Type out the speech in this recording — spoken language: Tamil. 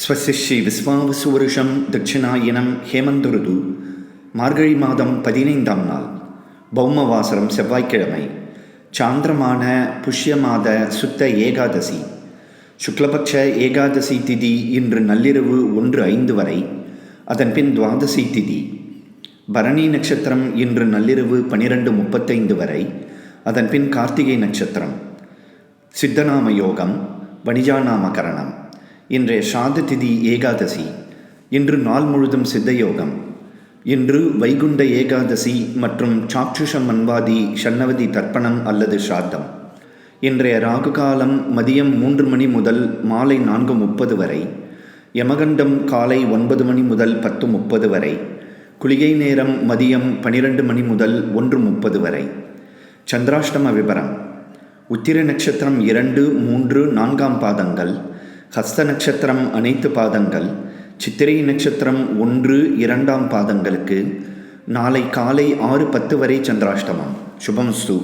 ஸ்வஸ்ய ஸ்ரீ விஸ்வாவசு வருஷம் தட்சிணாயனம் ஹேமந்துருது. மார்கழி மாதம் பதினைந்தாம் நாள் பௌம வாசரம் செவ்வாய்க்கிழமை சாந்திரமான புஷ்ய மாத சுத்த ஏகாதசி. சுக்லபக்ஷ ஏகாதசி திதி இன்று நள்ளிரவு ஒன்று ஐந்து வரை அதன் பின் துவாதசி திதி. பரணி நட்சத்திரம் இன்று நள்ளிரவு பனிரெண்டு முப்பத்தைந்து வரை அதன் பின் கார்த்திகை நட்சத்திரம். சித்தநாம யோகம் வணிஜாநாமகரணம். இன்றைய சாத திதி ஏகாதசி. இன்று நாள் முழுதும் சித்த யோகம் இன்று வைகுண்ட ஏகாதசி மற்றும் சாட்சுஷ மன்வாதி ஷண்ணவதி தர்ப்பணம் அல்லது ஸ்ராத்தம் இன்றைய ராகு காலம் மதியம் மூன்று மணி முதல் மாலை நான்கு முப்பது வரை. யமகண்டம் காலை ஒன்பது மணி முதல் பத்து முப்பது வரை. குளிகை நேரம் மதியம் பனிரெண்டு மணி முதல் ஒன்று முப்பது வரை. சந்திராஷ்டம விபரம். உத்திர நட்சத்திரம் இரண்டு மூன்று நான்காம் பாதங்கள். ஹஸ்த நட்சத்திரம் அனைத்து பாதங்கள் சித்திரை நட்சத்திரம் ஒன்று இரண்டாம் பாதங்களுக்கு நாளை காலை ஆறு பத்து வரை சந்திராஷ்டமம். சுபம்ஸ்து